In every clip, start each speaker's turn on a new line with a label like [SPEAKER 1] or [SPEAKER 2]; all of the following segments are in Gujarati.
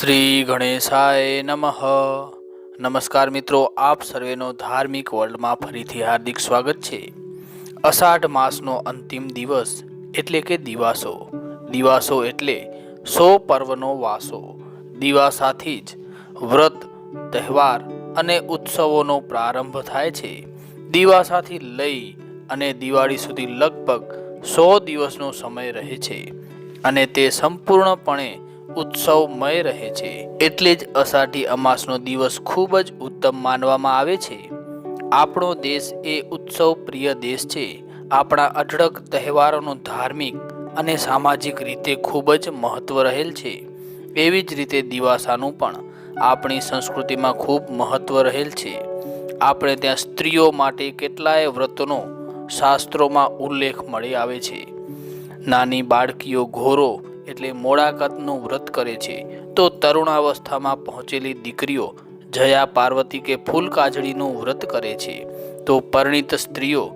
[SPEAKER 1] શ્રી ગણેશાય નમઃ. નમસ્કાર મિત્રો, આપ સર્વેનો ધાર્મિક વર્લ્ડમાં ફરીથી હાર્દિક સ્વાગત છે. અષાઢ માસનો અંતિમ દિવસ એટલે કે દિવાસો. દિવાસો એટલે સો પર્વનો વાસો. દિવાસાથી જ વ્રત, તહેવાર અને ઉત્સવોનો પ્રારંભ થાય છે. દિવાસાથી લઈ અને દિવાળી સુધી લગભગ સો દિવસનો સમય રહે છે. અને તે સંપૂર્ણપણે ઉત્સવમય રહે છે. એટલે જ અષાઢી અમાસનો દિવસ ખૂબ જ ઉત્તમ માનવામાં આવે છે. આપણો દેશ એ ઉત્સવ પ્રિય દેશ છે. આપણા અઢળક તહેવારોનું ધાર્મિક અને સામાજિક રીતે ખૂબ જ મહત્વ રહેલ છે. એવી જ રીતે દિવાસાનું પણ આપણી સંસ્કૃતિમાં ખૂબ મહત્વ રહેલ છે. આપણે ત્યાં સ્ત્રીઓ માટે કેટલાય વ્રતનો શાસ્ત્રોમાં ઉલ્લેખ મળી આવે છે. નાની બાળકીઓ ઘોરો એટલે મોડાકતનું વ્રત કરે છે. તો તરુણાવસ્થામાં પહોંચેલી દીકરીઓ જયા પાર્વતી કે ફૂલ કાજળીનું વ્રત કરે છે. તો પરિણીત સ્ત્રીઓ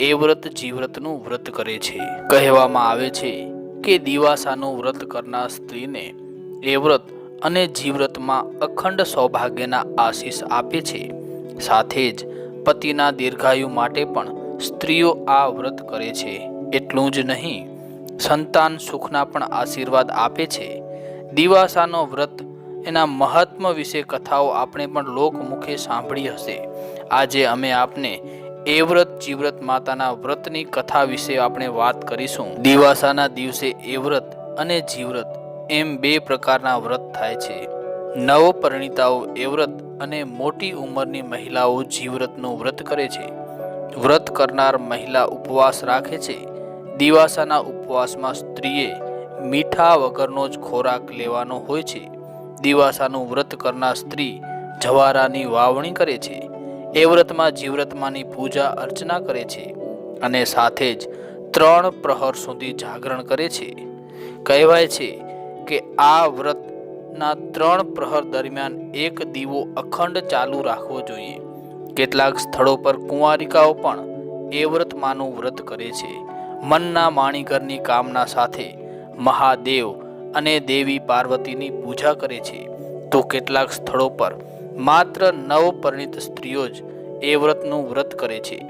[SPEAKER 1] એ વ્રત જીવ્રતનું વ્રત કરે છે. કહેવામાં આવે છે કે દિવાસાનું વ્રત કરનાર સ્ત્રીને એ વ્રત અને જીવ્રતમાં અખંડ સૌભાગ્યના આશીષ આપે છે. સાથે જ પતિના દીર્ઘાયુ માટે પણ સ્ત્રીઓ આ વ્રત કરે છે. એટલું જ નહીં સંતાન સુખના પણ આશીર્વાદ આપે છે. દિવાસાનો વ્રત, એના મહત્વ વિશે કથાઓ આપણે પણ લોકમુખે સાંભળી હશે. આજે અમે આપને એ વ્રત, જીવ્રત માતાના વ્રતની કથા વિશે આપણે વાત કરીશું. દિવાસાના દિવસે એ વ્રત અને જીવ્રત એમ બે પ્રકારના વ્રત થાય છે. નવપરિણીતાઓ એ વ્રત અને મોટી ઉંમરની મહિલાઓ જીવ્રતનું વ્રત કરે છે. વ્રત કરનાર મહિલા ઉપવાસ રાખે છે. દિવાસાના ઉપવાસમાં સ્ત્રીએ મીઠા વગરનો જ ખોરાક લેવાનો હોય છે. દિવાસાનું વ્રત કરનાર સ્ત્રી જવારાની વાવણી કરે છે. એ વ્રતમાં જીવ્રતમાની પૂજા અર્ચના કરે છે અને સાથે જ ત્રણ પ્રહર સુધી જાગરણ કરે છે. કહેવાય છે કે આ વ્રતના ત્રણ પ્રહર દરમિયાન એક દીવો અખંડ ચાલુ રાખવો જોઈએ. કેટલાક સ્થળો પર કુંવારિકાઓ પણ એ વ્રતમાંનું વ્રત કરે છે. મનના માણીકરની કામના સાથે મહાદેવ અને દેવી પાર્વતીની પૂજા કરે છે. તો કેટલાક સ્થળો પર માત્ર નવપરિણીત સ્ત્રીઓ જ એ વ્રતનું વ્રત કરે છે.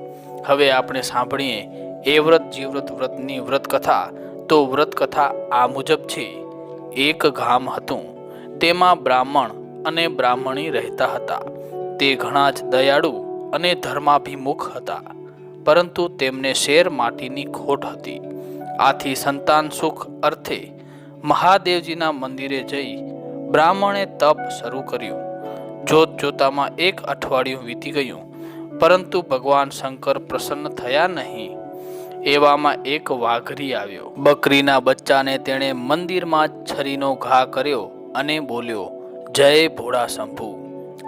[SPEAKER 1] હવે આપણે સાંભળીએ એ વ્રત જીવ્રત વ્રતની વ્રત કથા તો વ્રત કથા આ મુજબ છે. એક ગામ હતું. તેમાં બ્રાહ્મણ અને બ્રાહ્મણી રહેતા હતા. તે ઘણા જ દયાળુ અને ધર્માભિમુખ હતા. પરંતુ તેમને શેર માટીની ખોટ હતી. આથી સંતાન સુખ અર્થે મહાદેવજીના મંદિરે જઈ બ્રાહ્મણે તપ શરૂ કર્યું. જોત જોતામાં એક અઠવાડિયું વીતી ગયું, પરંતુ ભગવાન શંકર પ્રસન્ન થયા નહીં. એવામાં એક વાઘરી આવ્યો. બકરીના બચ્ચાને તેણે મંદિરમાં છરીનો ઘા કર્યો અને બોલ્યો, જય ભોળા શંભુ.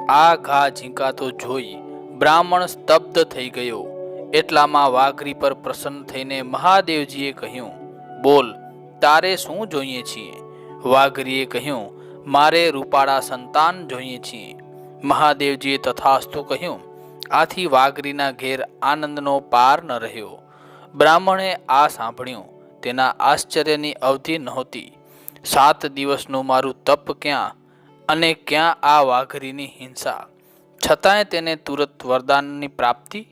[SPEAKER 1] આ ઘા ઝીંકાતો જોઈ બ્રાહ્મણ સ્તબ્ધ થઈ ગયો. એટલામાં વાઘરી પર પ્રસન્ન થઈને મહાદેવજીએ કહ્યું, બોલ, તારે શું જોઈએ છીએ? વાઘરીએ કહ્યું, મારે રૂપાળા સંતાન જોઈએ છીએ. મહાદેવજીએ તથાસ્તુ કહ્યું, આથી વાઘરીના ઘેર આનંદનો પાર ન રહ્યો. બ્રાહ્મણે આ સાંભળ્યું, તેના આશ્ચર્યની અવધિ નહોતી. સાત દિવસનું મારું તપ ક્યાં અને ક્યાં આ વાઘરીની હિંસા? છતાંય તેને તુરત વરદાનની પ્રાપ્તિ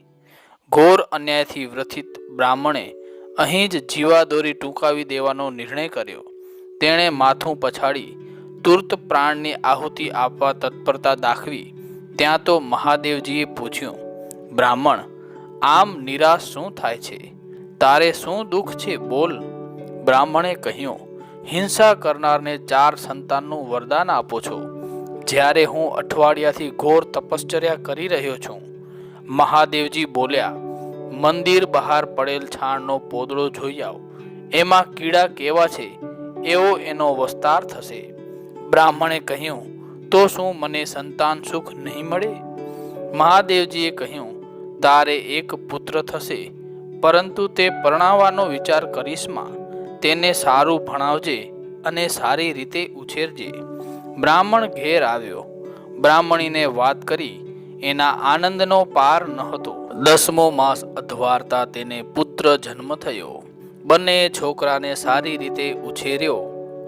[SPEAKER 1] ઘોર અન્યાયથી વ્રથિત બ્રાહ્મણે અહીં જ જીવાદોરી ટૂંકાવી દેવાનો નિર્ણય કર્યો. તેણે માથું પછાડી તુર્ત પ્રાણની આહુતિ આપવા તત્પરતા દાખવી. ત્યાં તો મહાદેવજીએ પૂછ્યું, બ્રાહ્મણ, આમ નિરાશ શું થાય છે? તારે શું દુઃખ છે? બોલ. બ્રાહ્મણે કહ્યું, હિંસા કરનારને ચાર સંતાનનું વરદાન આપો છો. જ્યારે હું અઠવાડિયાથી ઘોર તપશ્ચર્યા કરી રહ્યો છું મહાદેવજી બોલ્યા, મંદિર બહાર પડેલ છાણનો પોદળો જોઈ આવ. એમાં કીડા કેવા છે, એવો એનો વસ્તાર થશે. બ્રાહ્મણે કહ્યું, તો શું મને સંતાન સુખ નહીં મળે? મહાદેવજીએ કહ્યું, તારે એક પુત્ર થશે, પરંતુ તે પરણાવવાનો વિચાર કરીશમાં તેને સારું ભણાવજે અને સારી રીતે ઉછેરજે. બ્રાહ્મણ ઘેર આવ્યો. બ્રાહ્મણીને વાત કરી એના આનંદનો પાર ન હતો દસમો માસ અધવારતા તેને પુત્ર જન્મ થયો. બંને છોકરાને સારી રીતે ઉછેર્યો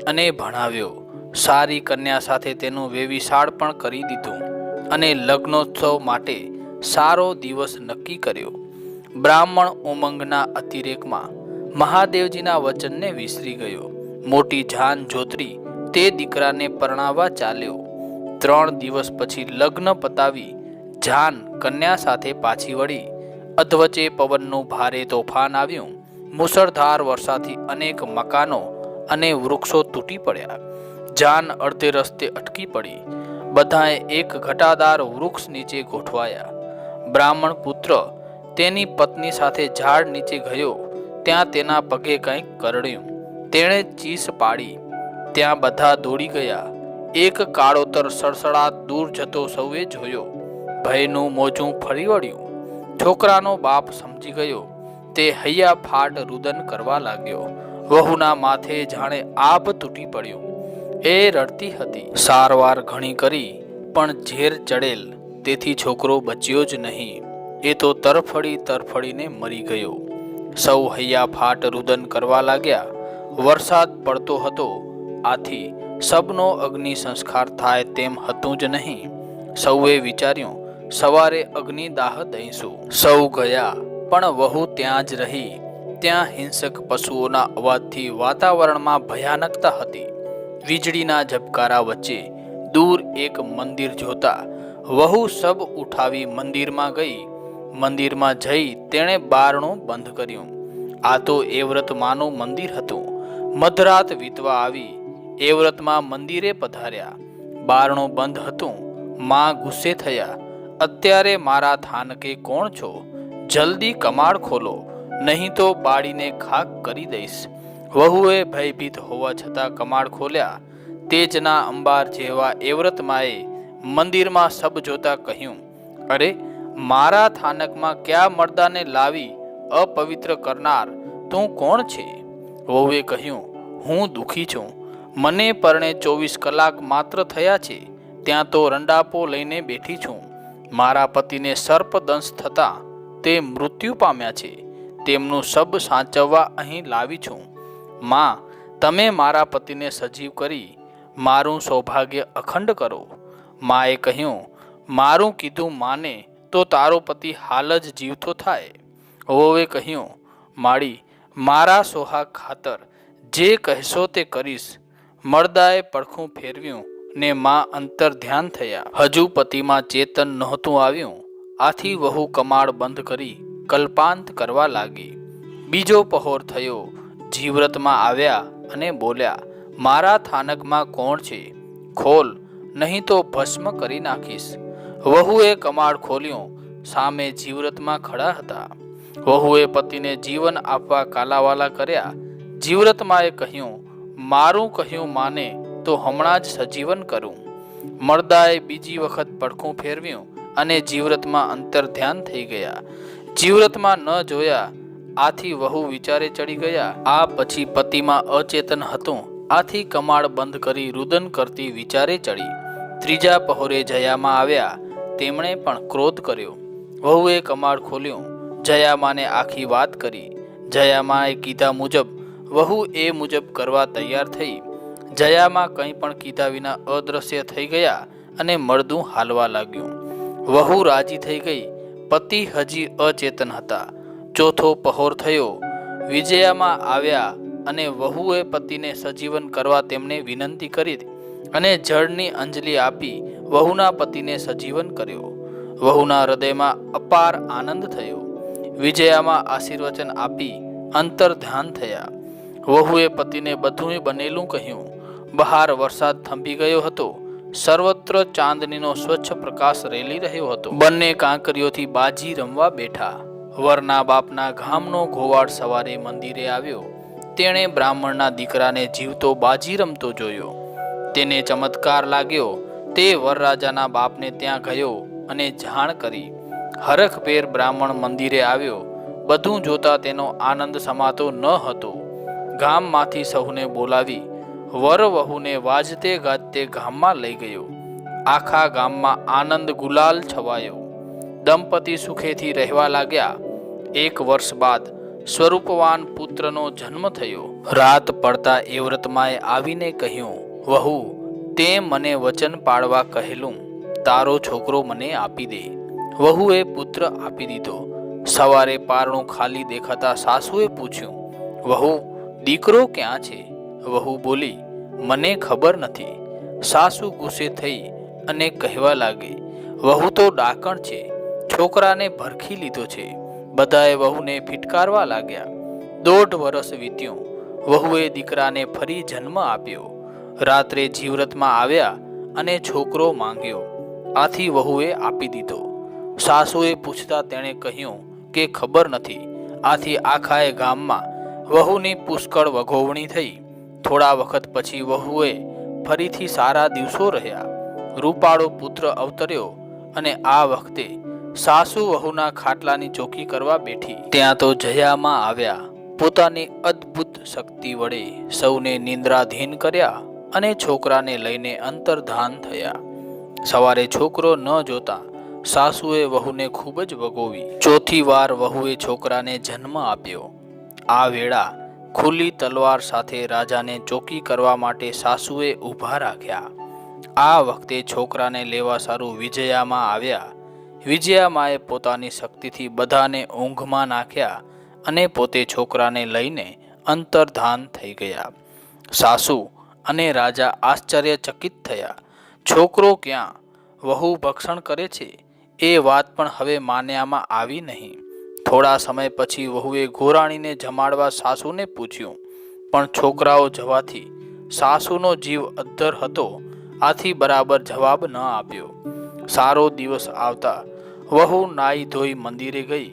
[SPEAKER 1] અને ભણાવ્યો. સારી કન્યા સાથે તેનું વેવિશાળ પણ કરી દીધું અને લગ્નોત્સવ માટે સારો દિવસ નક્કી કર્યો. બ્રાહ્મણ ઉમંગના અતિરેકમાં મહાદેવજીના વચનને વિસરી ગયો. મોટી જાન જોતરી તે દીકરાને પરણાવવા ચાલ્યો. ત્રણ દિવસ પછી લગ્ન પતાવી જાન કન્યા સાથે પાછી વળી. અધવચે પવનનું ભારે તોફાન આવ્યું. મુસળધાર વરસાદથી અનેક મકાનો અને વૃક્ષો તૂટી પડ્યા. જાન અડધે રસ્તે અટકી પડી. બધાએ એક ઘટાદાર વૃક્ષ નીચે ગોઠવાયા. બ્રાહ્મણ પુત્ર તેની પત્ની સાથે ઝાડ નીચે ગયો. ત્યાં તેના પગે કંઈક કરડ્યું. તેણે ચીસ પાડી. ત્યાં બધા દોડી ગયા. એક કાળોતર સડસડાટ દૂર જતો સૌએ જોયો. ભયનું મોજું ફરી વળ્યું. છોકરાનો બાપ સમજી ગયો. તે હૈયા ફાટ રુદન કરવા લાગ્યો. વહુના માથે જાણે આભ તૂટી પડ્યું. એ રડતી હતી. સારવાર ઘણી કરી, પણ ઝેર ચડેલ. તેથી છોકરો બચ્યો જ નહીં. એ તો તરફડી તરફડીને મરી ગયો. સૌ હૈયા ફાટ રુદન કરવા લાગ્યા. વરસાદ પડતો હતો. આથી સબનો અગ્નિ સંસ્કાર થાય તેમ હતું જ નહીં. સૌએ વિચાર્યું સવારે અગ્નિદાહ દઈશું. સૌ ગયા, પણ વહુ ત્યાં જ રહી. ત્યાં હિંસક પશુઓના અવાજથી વાતાવરણમાં ભયાનકતા હતી. વીજળીના ઝબકારા વચ્ચે દૂર એક મંદિર જોતા વહુ સબ ઉઠાવી મંદિરમાં ગઈ. મંદિરમાં જઈ તેણે બારણું બંધ કર્યું. આ તો એવ્રતમાનું વ્રતમાનું મંદિર હતું. મધરાત વીતવા આવી એ વ્રતમાં મંદિરે પધાર્યા. બારણું બંધ હતું, માં ગુસ્સે થયા. અત્યારે મારા થાનકે કોણ છો? જલ્દી કમાડ ખોલો, નહીં તો બાળીને ખાક કરી દઈશ. વહુએ ભયભીત હોવા છતાં કમાડ ખોલ્યા. તેજના અંબાર જેવા એવ્રતમાએ મંદિરમાં સબ જોતા કહ્યું, અરે, મારા થાનકમાં કયા મર્દાને લાવી અપવિત્ર કરનાર? તું કોણ છે? વહુએ કહ્યું, હું દુઃખી છું. મને પરણે ચોવીસ કલાક માત્ર થયા છે. ત્યાં તો રંડાપો લઈને બેઠી છું. મારા પતિને સર્પદંશ થતાં તે મૃત્યુ પામ્યા છે. તેમનું શબ સાચવવા અહીં લાવી છું. માં, તમે મારા પતિને સજીવ કરી મારું સૌભાગ્ય અખંડ કરો. માએ કહ્યું, મારું કીધું માને તો તારો પતિ હાલ જ જીવતો થાય. વહુએ કહ્યું, માળી, મારા સોહાગ ખાતર જે કહેશો તે કરીશ. મર્દાએ પડખું ફેરવ્યું ને માં અંતર ધ્યાન થયા. હજુ પતિમાં ચેતન નહોતું આવ્યું. આથી વહુ કમાળ બંધ કરી કલ્પાંત કરવા લાગી. બીજો પહોર થયો. જીવ્રતમાં આવ્યા અને બોલ્યા, મારા થાનકમાં કોણ છે? ખોલ, નહીં તો ભસ્મ કરી નાખીશ. વહુએ કમાળ ખોલ્યું. સામે જીવ્રતમાં ખડા હતા. વહુએ પતિને જીવન આપવા કાલાવાલા કર્યા. જીવ્રતમાએ કહ્યું, મારું કહ્યું માને તો હમણાં જ સજીવન કરું. મર્દાએ બીજી વખત પડખું ફેરવ્યું અને જીવ્રતમાં અંતર ધ્યાન થઈ ગયા. જીવ્રતમાં ન જોયા, આથી વહુ વિચારે ચડી ગયા. આ પછી પતિમાં અચેતન હતું. આથી કમાળ બંધ કરી રુદન કરતી વિચારે ચડી. ત્રીજા પહોરે જયામાં આવ્યા. તેમણે પણ ક્રોધ કર્યો. વહુએ કમાળ ખોલ્યું. જયામાને આખી વાત કરી. જયામાએ કીધા મુજબ, વહુ એ મુજબ કરવા તૈયાર થઈ. જયામાં કંઈ પણ કીધા વિના અદ્રશ્ય થઈ ગયા અને મળદું હાલવા લાગ્યું. વહુ રાજી થઈ ગઈ. પતિ હજી અચેતન હતા. ચોથો પહોર થયો. વિજયામાં આવ્યા અને વહુએ પતિને સજીવન કરવા તેમને વિનંતી કરી અને જળની અંજલિ આપી વહુના પતિને સજીવન કર્યો. વહુના હૃદયમાં અપાર આનંદ થયો. વિજયામાં આશીર્વચન આપી અંતર ધ્યાન થયા. વહુએ પતિને બધું બનેલું કહ્યું. બહાર વરસાદ થંભી ગયો હતો. સર્વત્ર ચાંદનીનો સ્વચ્છ પ્રકાશ રેલી રહ્યો હતો. બંને કાંકરીઓથી બાજી રમવા બેઠા. વરના બાપના ગામનો ઘોવાડ સવારે મંદિરે આવ્યો. તેણે બ્રાહ્મણના દીકરાને જીવતો બાજી રમતો જોયો. તેને ચમત્કાર લાગ્યો. તે વરરાજાના બાપને ત્યાં ગયો અને જાણ કરી. હરખભેર બ્રાહ્મણ મંદિરે આવ્યો. બધું જોતા તેનો આનંદ સમાતો ન હતો. ગામમાંથી સહુને બોલાવી વર વહુને વાજતે ગાજતે ગામમાં લઈ ગયો. આખા ગામમાં આનંદ ગુલાલ છવાયો. દંપતી સુખેથી રહેવા લાગ્યા. એક વર્ષ બાદ સ્વરૂપવાન પુત્રનો જન્મ થયો. રાત પડતા એ વ્રતમાએ આવીને કહ્યું, વહુ, તે મને વચન પાળવા કહેલું. તારો છોકરો મને આપી દે. વહુએ પુત્ર આપી દીધો. સવારે પારણું ખાલી દેખાતા સાસુએ પૂછ્યું, વહુ, દીકરો ક્યાં છે? વહુ બોલી, મને ખબર નથી. સાસુ ગુસ્સે થઈ અને કહેવા લાગી, વહુ તો ડાકણ છે. છોકરાને ભરખી લીધો છે. બધાએ વહુને ફિટકારવા લાગ્યા. દોઢ વર્ષ વીત્યું. વહુએ દીકરાને ફરી જન્મ આપ્યો. રાત્રે જીવ્રતમાં આવ્યા અને છોકરો માંગ્યો. આથી વહુએ આપી દીધો. સાસુએ પૂછતા તેણે કહ્યું કે ખબર નથી. આથી આખાએ ગામમાં વહુની પુષ્કળ વગોવણી થઈ. થોડા વખત પછી વહુએ ફરીથી સારા દિવસો રહ્યા. રૂપાળો પુત્ર અવતર્યો અને આ વખતે સાસુ વહુના ખાટલાની ચોકી કરવા બેઠી. ત્યાં તો જયામાં આવ્યા. પોતાની અદ્ભુત શક્તિ વડે સૌને નિંદ્રાધીન કર્યા અને છોકરાને લઈને અંતર્ધાન થયા. સવારે છોકરો ન જોતા સાસુએ વહુને ખૂબ જ વગોવી. ચોથી વાર વહુએ છોકરાને જન્મ આપ્યો. આ વેળા ખુલ્લી તલવાર સાથે રાજાને ચોકી કરવા માટે સાસુએ ઊભા રાખ્યા. આ વખતે છોકરાને લેવા સારું વિજયામાં આવ્યા. વિજયામાએ પોતાની શક્તિથી બધાને ઊંઘમાં નાખ્યા અને પોતે છોકરાને લઈને અંતર્ધાન થઈ ગયા. સાસુ અને રાજા આશ્ચર્યચકિત થયા. છોકરો ક્યાં? વહુ ભક્ષણ કરે છે? એ વાત પણ હવે માન્યામાં આવી નહીં. થોડા સમય પછી વહુએ ગોરાણીને જમાડવા સાસુને પૂછ્યું, પણ છોકરાઓ જવાથી? સાસુનો જીવ અદ્ધર હતો, આથી બરાબર જવાબ ન આપ્યો. સારો દિવસ આવતા વહુ નાઈ ધોઈ મંદિરે ગઈ.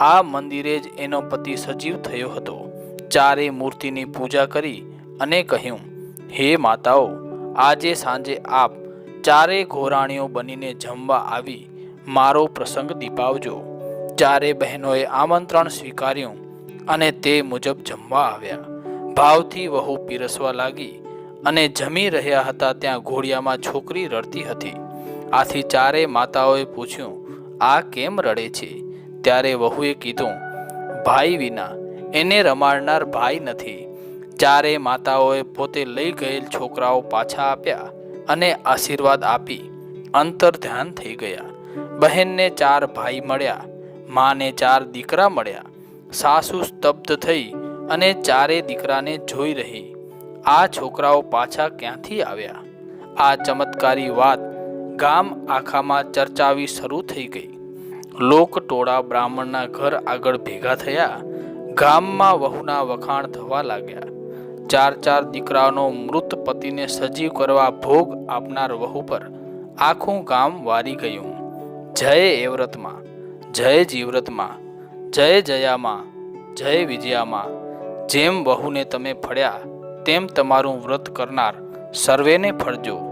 [SPEAKER 1] આ મંદિરે જ એનો પતિ સજીવ થયો હતો. ચારે મૂર્તિની પૂજા કરી અને કહ્યું, હે માતાઓ, આજે સાંજે આપ ચારે ઘોરાણીઓ બનીને જમવા આવી. મારો પ્રસંગ દીપાવજો. ચારે બહેનોએ આમંત્રણ સ્વીકાર્યું અને તે મુજબ જમવા આવ્યા. ભાવથી વહુ પીરસવા લાગી અને જમી રહ્યા હતા ત્યાં ઘોડિયામાં છોકરી રડતી હતી. આથી ચારે માતાઓએ પૂછ્યું, આ કેમ રડે છે? ત્યારે વહુએ કીધું, ભાઈ વિના, એને રમાડનાર ભાઈ નથી. ચારે માતાઓએ પોતે લઈ ગયેલ છોકરાઓ પાછા આપ્યા અને આશીર્વાદ આપી અંતર ધ્યાન થઈ ગયા. બહેનને ચાર ભાઈ મળ્યા માને ચાર દીકરા મળ્યા. સાસુ સ્તબ્ધ થઈ અને ચારે દીકરાને જોઈ રહી. આ છોકરાઓ પાછા ક્યાંથી આવ્યા? આ ચમત્કારી વાત ગામ આખામાં ચર્ચાવી શરૂ થઈ ગઈ. લોક ટોળા બ્રાહ્મણના ઘર આગળ ભેગા થયા. ગામમાં વહુના વખાણ થવા લાગ્યા. ચાર ચાર દીકરાનો મૃત પતિને સજીવ કરવા ભોગ આપનાર વહુ પર આખું ગામ વારી ગયું. જય એવ્રતમાં. જય જીવ્રતમાં જય જયામાં, જય વિજયામાં. જેમ વહુને તમે ફળ્યા, તેમ તમારું વ્રત કરનાર સર્વેને ફળજો.